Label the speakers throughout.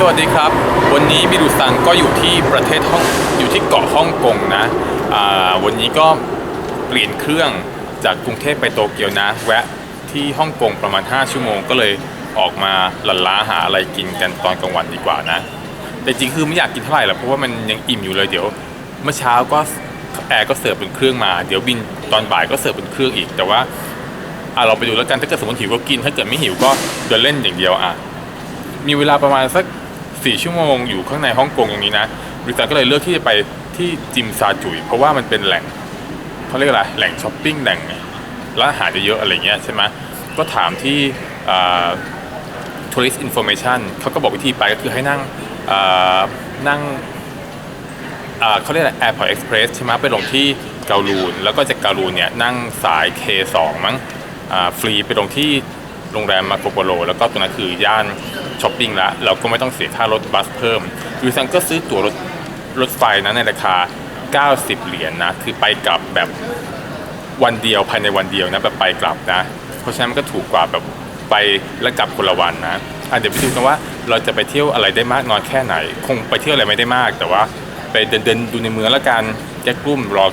Speaker 1: สวัสดีครับ วันนี้มิรุซังก็อยู่ที่ประเทศฮ่องอยู่ที่เกาะฮ่องกงนะอ่าวันนี้ก็เปลี่ยนเครื่องจากกรุงเทพไปโตเกียวนะ แวะที่ฮ่องกงประมาณ 5 ชั่วโมงก็เลยออกมาหลันล้าหาอะไรกินกันตอนกลางวันดีกว่านะ แต่จริงคือไม่อยากกินเท่าไหร่หรอกเพราะว่ามันยังอิ่มอยู่เลยเดี๋ยวเมื่อเช้าก็แอร์ก็เสิร์ฟเป็นเครื่องมาเดี๋ยวบินตอนบ่ายก็เสิร์ฟเป็นเครื่องอีก แต่ว่าอะเราไปดูแล้วกันถ้าเกิดสมมติหิวก็กินถ้าเกิดไม่หิวก็เดินเล่นอย่างเดียวอะมีเวลาประมาณสัก สี่ชั่วโมงอยู่ข้างในฮ่องกงอย่างนี้นะบริษัทก็เลยเลือกที่จะไปที่จิมซาจุย เพราะว่ามันเป็นแหล่งเขาเรียกอะไรแหล่งช้อปปิ้งแหล่งร้านอาหารเยอะๆอะไรเงี้ยใช่ไหมก็ถามที่ tourist information เขาก็บอกวิธีไปก็คือให้นั่งนั่งเขาเรียกอะไร airport express ใช่ไหมไปลงที่เกาลูน แล้วก็จากเกาลูนเนี่ยนั่งสาย K2 มั้งฟรีไปลงที่ โรงแรมมาโกโปโล แล้วก็ตรงนั้นคือย่านช้อปปิ้งละเราก็ไม่ต้องเสียค่ารถบัสเพิ่มยูซังก็ซื้อตั๋วรถรถไฟนะในราคา 90 เหรียญนนะ คือไปกลับแบบวันเดียวภายในวันเดียวนะแบบไปกลับนะ เพราะฉะนั้นมันก็ถูกกว่าแบบไปและกลับคนละวันนะอะเดี๋ยวไปดูกันว่าเราจะไปเที่ยวอะไรได้มากน้อยแค่ไหน คงไปเที่ยวอะไรไม่ได้มาก แต่ว่าไปเดินเดินดูในเมืองแล้วกันแจ็ครุ่มรอ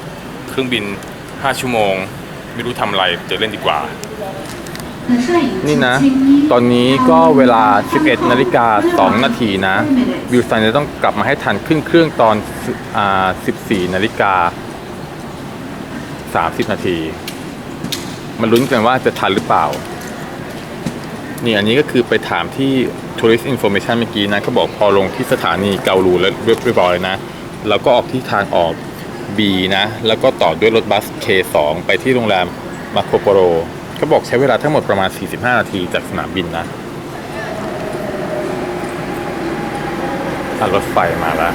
Speaker 1: เครื่องบิน 5 ชั่วโมง ไม่รู้ทำอะไรเดี๋ยวเล่นดีกว่า นี่นะ ตอนนี้ก็เวลา 11 นาฬิกา 2 นาทีนะ วิวสันจะต้องกลับมาให้ทันขึ้นเครื่องตอนอ่า14 นาฬิกา 30 นาที มันลุ้นกันว่าจะทันหรือเปล่า นี่อันนี้ก็คือไปถามที่ tourist information เมื่อกี้นะเขาบอกพอลงที่สถานีเกาลูแล้วเรียบร้อยนะ แล้วก็ออกที่ทางออก B นะ แล้วก็ต่อด้วยรถบัส K2 ไปที่โรงแรมมาโคโปโร ก็บอกใช้เวลาทั้งหมดประมาณ 45 นาทีจากสนามบินนะรถไฟมาแล้ว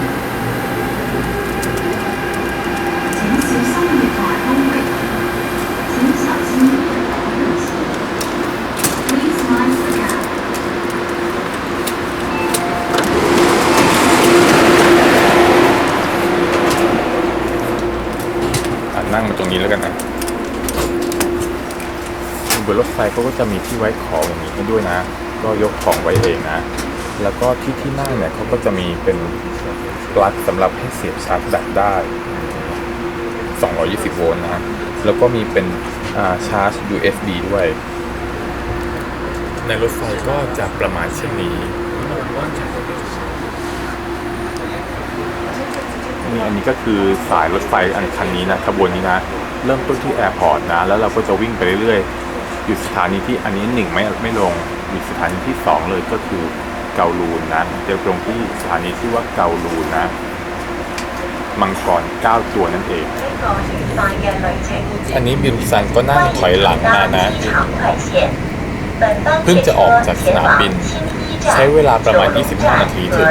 Speaker 1: นั่งมาตรงนี้แล้วกันนะ บนรถไฟเขาก็จะมีที่ไว้ของอย่างนี้ให้ด้วยนะ ก็ยกของไว้เองนะ แล้วก็ที่ที่นั่งเนี่ยเขาก็จะมีเป็นปลั๊กสำหรับให้เสียบชาร์จแบตได้ 220 โวลต์นะ แล้วก็มีเป็นาชาร์จ USB ด้วย ในรถไฟก็จะประมาณเช่นนี้นี่อันนี้ก็คือสายรถไฟอันคันนี้นะขบวนนี้นะ เริ่มต้นที่แอร์พอร์ตนะ แล้วเราก็จะวิ่งไปเรื่อยๆ อยู่สถานีที่อันนี้หนึ่งไม่ไม่ลงมีสถานีที่สองเลยก็คือเกาลูนนะจะตรงที่สถานีที่ว่าเกาลูนนะมังกรเก้าตัวนั่นเอง อันนี้บินซันก็นั่งถอยหลังมานะ เพิ่งจะออกจากสนามบิน ใช้เวลาประมาณ 25 นาทีถึง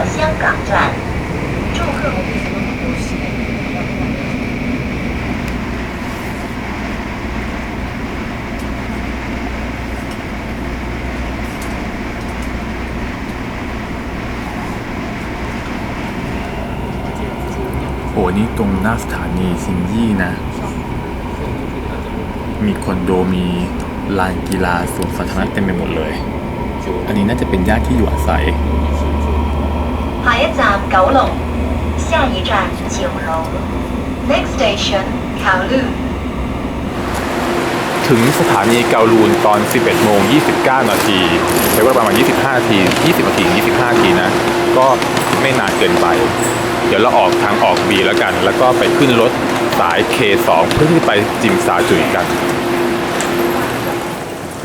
Speaker 1: โอ้ นี่ตรงหน้าสถานีซินยี่นะ มีคอนโดมีลานกีฬาสวนสาธารณะเต็มไปหมดเลย อันนี้น่าจะเป็นย่านที่อยู่อาศัย
Speaker 2: 下一站九龙，下一站九龙。Next station 考虑。
Speaker 1: ถึงสถานีเกาลูนตอน 11โมง29 นาที ใช้เวลาประมาณ 25 นาที 20 นาที 25 นาทีนะ ก็ ไม่นานเกินไป เดี๋ยวเราออกทางออก B แล้วกัน แล้วก็ไปขึ้นรถสาย K2 เพื่อที่ไปจิมซาจุยกัน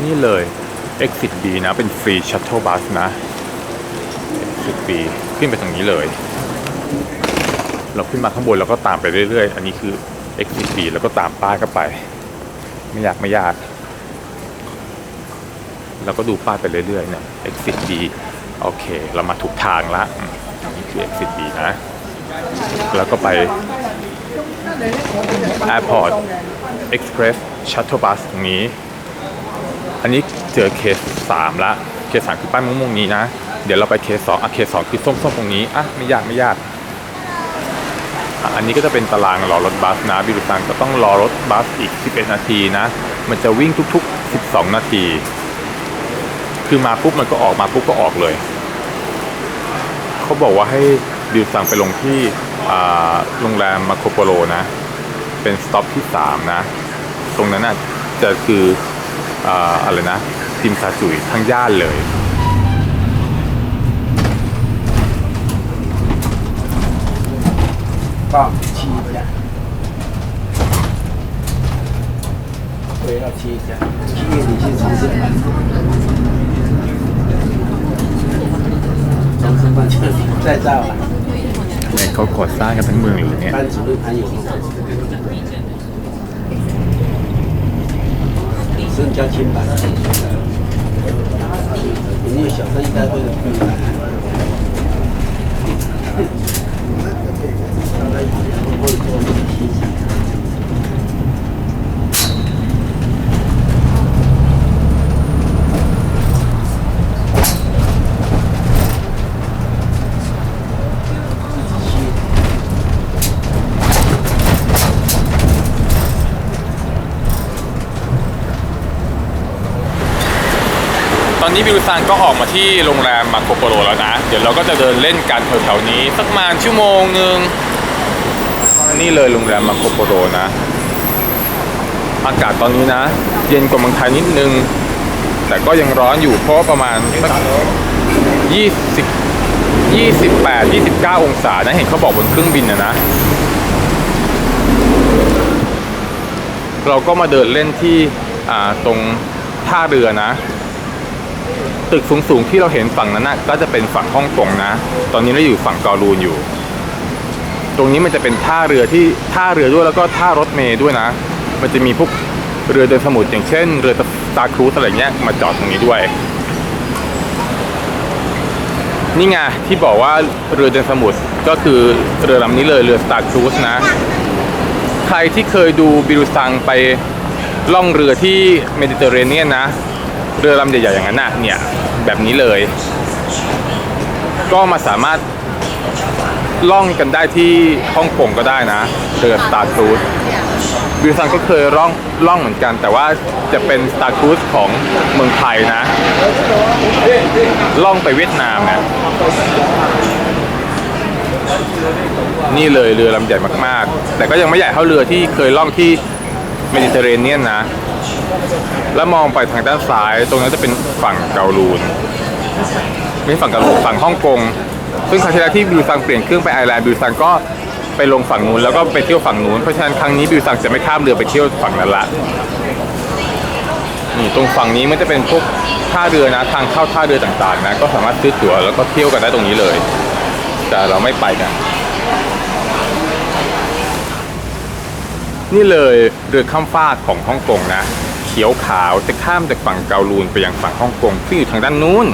Speaker 1: นี่เลย Exit B นะ เป็นฟรีชัตเทิลบัสนะ Exit B ขึ้นไปทางนี้เลย เราขึ้นมาข้างบนเราก็ตามไปเรื่อยๆ อันนี้คือ Exit B แล้วก็ตามป้ายเข้าไป ไม่ยากไม่ยากเราก็ดูป้ายไปเรื่อยๆเนี่ย exit B โอเค เรามาถูกทางละ อืมอันนี้คือ exit B นะ แล้วก็ไป airport express shuttle bus ตรงนี้ อันนี้เจอเคสสามละ เคสสามคือป้ายม่วงๆนี้นะ เดี๋ยวเราไปเคสสองอะเคสสองคือส้มๆตรงนี้ อะ ไม่ยากไม่ยากอะอันนี้ก็จะเป็นตารางรอรถบัสนะบิรุตังก็ต้องรอรถบัสอีก 11 นาทีนะ มันจะวิ่งทุก ๆ 12 นาที คือมาปุ๊บมันก็ออกมาปุ๊บก็ออกเลย เขาบอกว่าให้ดิวสั่งไปลงที่โรงแรมมาโคโปโลนะ เป็นสต็อปที่สามนะ ตรงนั้นน่ะจะคืออะไรนะจิมซาจุยทั้งย่านเลย
Speaker 3: ก็ชีสอะเวลาชีสอะชีสดีชีสชีส试饭就是在这儿了，
Speaker 1: เนี่ยเขาก่อสร้างกันทั้งเมืองเลยเนี่ย
Speaker 3: 班主任还有是比较清白，你有小生应该会明白。会
Speaker 1: อนนี้บิวซังก็ออกมาที่โรงแรมมาโคโปโรแล้วนะ เดี๋ยวเราก็จะเดินเล่นกันแถวๆนี้ สักประมาณชั่วโมงหนึ่งนี่เลยโรงแรมมาโคโปโรนะ อากาศตอนนี้นะ เย็นกว่าเมืองไทยนิดนึง แต่ก็ยังร้อนอยู่เพราะประมาณสักยี่สิบยี่สิบแปดยี่สิบเก้าองศานะเห็นเขาบอกบนเครื่องบินนะนะ เราก็มาเดินเล่นที่ตรงท่าเรือนะ ตึกสูงๆที่เราเห็นฝั่งนั้นนะก็จะเป็นฝั่งฮ่องกงนะ ตอนนี้เราอยู่ฝั่งกาลูนอยู่ ตรงนี้มันจะเป็นท่าเรือที่ท่าเรือด้วยแล้วก็ท่ารถเมย์ด้วยนะ มันจะมีพวกเรือเดินสมุทรอย่างเช่น เรือสตาร์ครูซอะไรเงี้ยมาจอดตรงนี้ด้วย นี่ไงที่บอกว่าเรือเดินสมุทรก็คือเรือลำนี้เลยเรือสตาร์ครูซนะ ใครที่เคยดูบิรุซังไปล่องเรือที่เมดิเตอร์เรเนียนนะ เรือลำใหญ่ๆอย่างนั้นน่ะเนี่ย แบบนี้เลย ก็มาสามารถล่องกันได้ที่ฮ่องกงก็ได้นะเรือ Star Cruise บิวซังก็เคยล่องล่องเหมือนกัน แต่ว่าจะเป็น Star Cruise ของเมืองไทยนะ ล่องไปเวียดนามนะนี่เลยเรือลำใหญ่มาก ๆ แต่ก็ยังไม่ใหญ่เท่าเรือที่เคยล่องที่เมดิเตอร์เรเนียนนะ แล้วมองไปทางด้านซ้าย ตรงนั้นจะเป็นฝั่งเกาลูนไม่ใช่ฝั่งเกาลูนฝั่งฮ่องกง ซึ่งครั้งที่แล้วที่บิวซังเปลี่ยนเครื่องไปไอร์แลนด์บิวซังก็ไปลงฝั่งนู้นแล้วก็ไปเที่ยวฝั่งนู้น เพราะฉะนั้นครั้งนี้บิวซังจะไม่ข้ามเรือไปเที่ยวฝั่งนั้นละนี่ตรงฝั่งนี้มันจะเป็นพวกท่าเรือนะ ทางเข้าท่าเรือต่างๆ นะ ก็สามารถซื้อตั๋วแล้วก็เที่ยวกันได้ตรงนี้เลย แต่เราไม่ไปกัน นี่เลยเรือข้ามฟากของฮ่องกงนะ ขียวขาวจะข้ามจากฝั่งเกาลูนไปยังฝั่งฮ่องกงซึ่งอยู่ทางด้านนู้น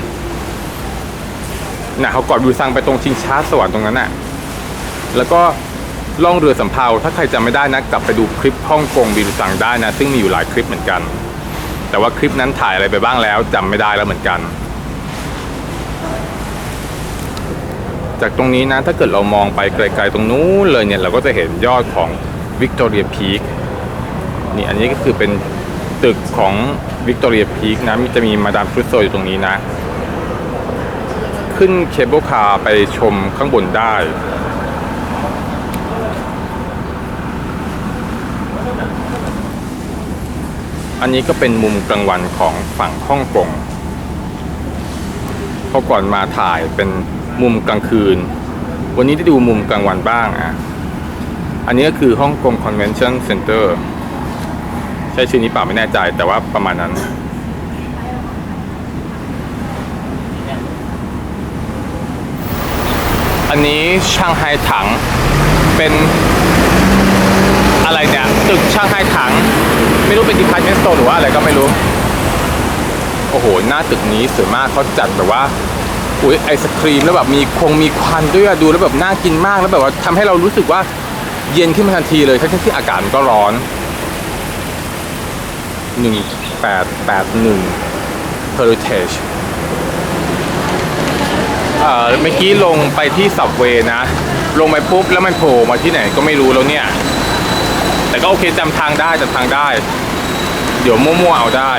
Speaker 1: นะเขากอดบิวซังไปตรงชิงช้าสวรรค์ตรงนั้นน่ะ แล้วก็ล่องเรือสำเภาถ้าใครจำไม่ได้นะกลับไปดูคลิปฮ่องกงบิวซังได้นะ ซึ่งมีอยู่หลายคลิปเหมือนกัน แต่ว่าคลิปนั้นถ่ายอะไรไปบ้างแล้วจำไม่ได้แล้วเหมือนกัน จากตรงนี้นะถ้าเกิดเรามองไปไกลๆตรงนู้นเลยเนี่ยเราก็จะเห็นยอดของวิกตอเรียพีคนี่อันนี้ก็คือเป็น ตึกของวิกตอเรียพีคนะมีจะมีมาดามฟุตโซอยู่ตรงนี้นะ ขึ้นเคเบิลคาร์ไปชมข้างบนได้อันนี้ก็เป็นมุมกลางวันของฝั่งฮ่องกงเพราะก่อนมาถ่ายเป็นมุมกลางคืน วันนี้ได้ดูมุมกลางวันบ้างอะ อันนี้ก็คือฮ่องกงคอนเวนชั่นเซ็นเตอร์ ใช่ชื่อนี้เปล่าไม่แน่ใจ แต่ว่าประมาณนั้น อันนี้ช่างไฮถังเป็นอะไรเนี่ยตึกช่างไฮถัง ไม่รู้เป็นดีพาร์ตเมนต์สโตร์หรือว่าอะไรก็ไม่รู้ โอ้โห หน้าตึกนี้สวยมากเขาจัดแบบว่าอุ้ยไอศครีมแล้วแบบมีคงมีควันด้วยอะดูแล้วแบบน่ากินมากแล้วแบบว่าทำให้เรารู้สึกว่าเย็นขึ้นมาทันทีเลยทั้งที่อากาศมันก็ร้อน หนึ่งแปดแปดหนึ่ง heritage เอ่อเมื่อกี้ลงไปที่สับเวนะ ลงไปปุ๊บแล้วมันโผล่มาที่ไหนก็ไม่รู้แล้วเนี่ย แต่ก็โอเคจำทางได้จำทางได้ เดี๋ยวมั่วๆเอาได้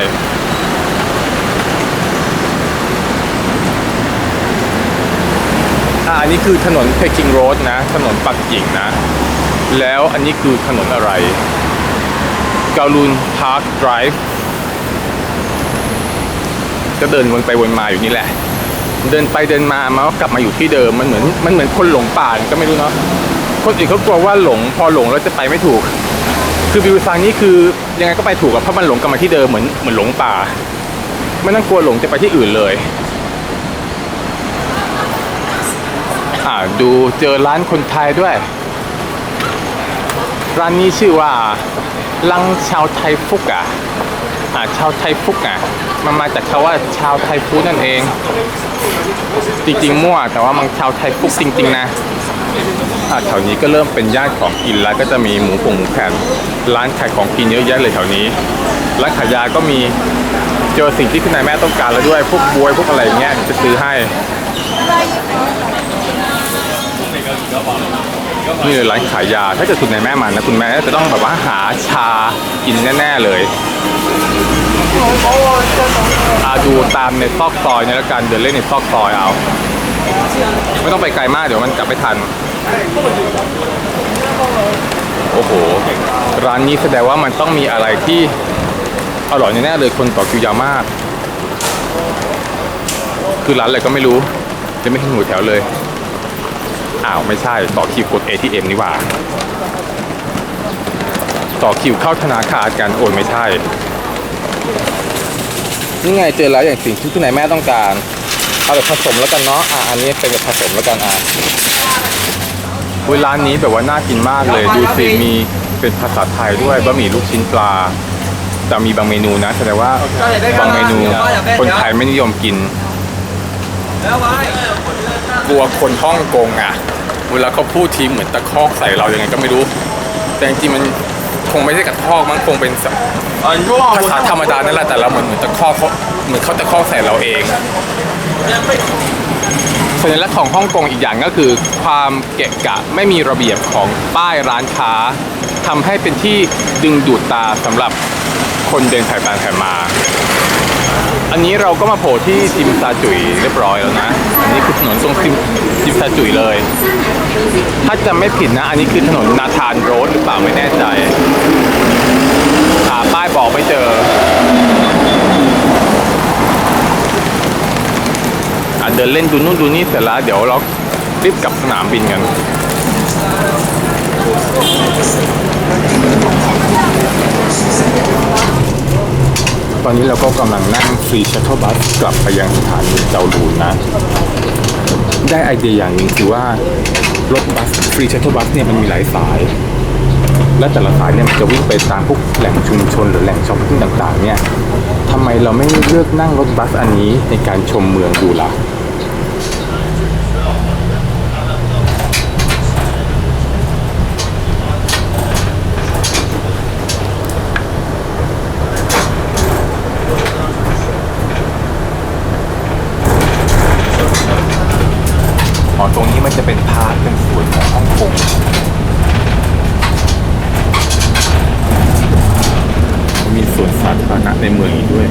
Speaker 1: อันนี้คือถนนเพกิงโรดนะ ถนนปักกิ่งนะ แล้วอันนี้คือถนนอะไร กาลูนพาร์คไดรฟ์ก็เดินวนไปวนมาอยู่นี่แหละ เดินไปเดินมามันก็กลับมาอยู่ที่เดิมมันเหมือนมันเหมือนคนหลงป่าก็ไม่รู้เนาะคนอื่นเขากลัวว่าหลงพอหลงแล้วจะไปไม่ถูก คือวิวซังนี่คือยังไงก็ไปถูกอะเพราะมันหลงกลับมาที่เดิมเหมือนเหมือนหลงป่าไม่ต้องกลัวหลงจะไปที่อื่นเลย อ่าดูเจอร้านคนไทยด้วย ร้านนี้ชื่อว่าลังชาวไทยฟุกอะอ่าชาวไทยฟุกอะมันมาจากคำว่าชาวไทยฟุกนั่นเอง จริงๆมั่วแต่ว่ามันชาวไทยฟุกจริง ๆ นะอ่าแถวนี้ก็เริ่มเป็นย่านของกินแล้วก็จะมีหมูผงหมูแผ่นร้านขายของกินเยอะแยะเลยแถวนี้ร้านขายยาก็มีเจอสิ่งที่คุณนายแม่ต้องการแล้วด้วยพวกบวยพวกอะไรอย่างเงี้ยจะซื้อให้ นี่เลยร้านขายยา ถ้าเกิดคุณแม่มานะคุณแม่จะต้องแบบว่าหาชากินแน่ๆเลยอาดูตามในซอกซอยนี่ล้วกันเดินเล่นในซอกซอยเอา ไม่ต้องไปไกลมากเดี๋ยวมันกลับไม่ทัน โอ้โห ร้านนี้แสดงว่ามันต้องมีอะไรที่อร่อยแน่เลยคนต่อคิวยาวมาก คือร้านอะไรก็ไม่รู้จะไม่เห็นหัวแถวเลยาวไม่ใช่ต่อคิวกด ATM นี่หว่า ต่อคิวเข้าธนาคารกันโอ้ยไม่ใช่ นี่ไงเจอแล้วอย่างสิ่งที่คุณนายแม่ต้องการ เอาแบบผสมแล้วกันเนาะอะอันนี้เป็นแบบผสมแล้วกันอะอุ๊ยร้านนี้แบบว่าน่ากินมากเลยดูสิมีเป็นภาษาไทยด้วยบะหมี่ลูกชิ้นปลาแต่มีบางเมนูนะแสดงว่าบางเมนูคนไทยไม่นิยมกิน กลัวคนฮ่องกงอะ เวลาเขาพูดทีเหมือนตะคอกใส่เรายังไงก็ไม่รู้ แต่จริงๆมันคงไม่ใช่กระทอกมันคงเป็นสภาษาธรรมดานั่นแหละแต่เราเหมือนเหมือนตะคอกเขาเหมือนเขาตะคอกใส่เราเองสัญลักษณ์ของฮ่องกงอีกอย่างก็คือ ความเกะกะไม่มีระเบียบของป้ายร้านค้าทำให้เป็นที่ดึงดูดตาสำหรับคนเดินผ่านไปผ่านมา อันนี้เราก็มาโผล่ที่จิมซาจุยเรียบร้อยแล้วนะ อันนี้คือถนนตรงจิมซาจุยเลย ถ้าจำไม่ผิดนะ อันนี้คือถนนนาธานโรดหรือเปล่าไม่แน่ใจหาป้ายบอกไม่เจออะเดินเล่นดูนู่นดูนี่เสร็จแล้วเดี๋ยวเรารีบกลับสนามบินกันตอนนี้เราก็กำลังนั่งฟรีชัตเทิลบัสกลับไปยังสถานีเกาลูนนะ ได้ไอเดียอย่างหนึ่งคือว่ารถบัสฟรีเชัตเทิลบัสเนี่ยมันมีหลายสาย และแต่ละสายเนี่ยมันจะวิ่งไปตามพวกแหล่งชุมชนหรือแหล่งช้อปปิ้งต่างๆเนี่ยทำไมเราไม่เลือกนั่งรถบัสอันนี้ในการชมเมืองดูล่ะอตรงนี้มันจะเป็นพาร์คเป็นสวน ของฮ่องมีสวนสาธารณะในเมืองอีกด้วย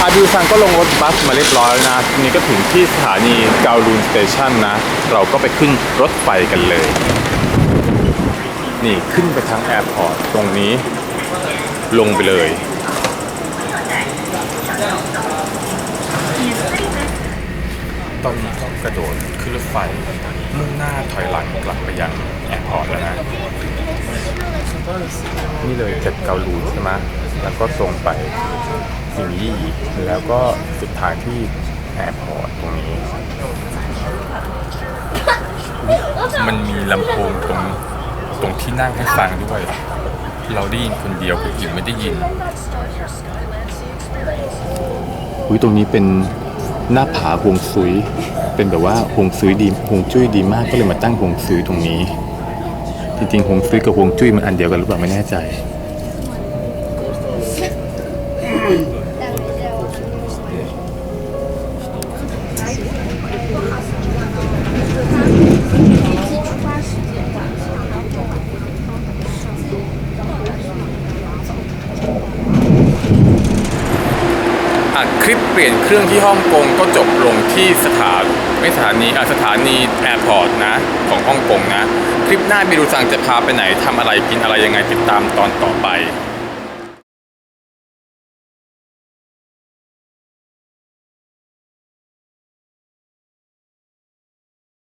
Speaker 1: อาบิวซังก็ลงรถบัสมาเรียบร้อยแล้วนะทีนี้ก็ถึงที่สถานีเกาลูนสเตชันนะ เราก็ไปขึ้นรถไฟกันเลย นี่ขึ้นไปทางแอร์พอร์ตตรงนี้ลงไปเลย ตอนนี้ก็กระโดดขึ้นรถไฟมุ่งหน้าถอยหลังกลับไปยังแอร์พอร์ตแล้วนะ นี่เลยจากเกาลูนใช่ไหมแล้วก็ตรงไปสิงยี่แล้วก็สุดท้ายที่แอร์พอร์ตตรงนี้ มันมีลำโพงตรง ตรงที่นั่งให้ฟังด้วย เราได้ยินคนเดียวคนอื่นไม่ได้ยินอุ้ยตรงนี้เป็นหน้าผาหวงซุย เป็นแบบว่าหวงซุยดีหวงจุ้ยดีมากก็เลยมาตั้งหวงซุยตรงนี้ จริงๆหวงซุยกับหวงจุ้ยมันอันเดียวกันหรือเปล่าไม่แน่ใจ ลี่ยนเครื่องที่ฮ่องกงก็จบลงที่สถานไม่สถานีอะสถานีแอร์พอร์ตนะของฮ่องกงนะ คลิปหน้ามิรูซังจะพาไปไหนทำอะไรกินอะไรยังไงติดตามตอนต่อไป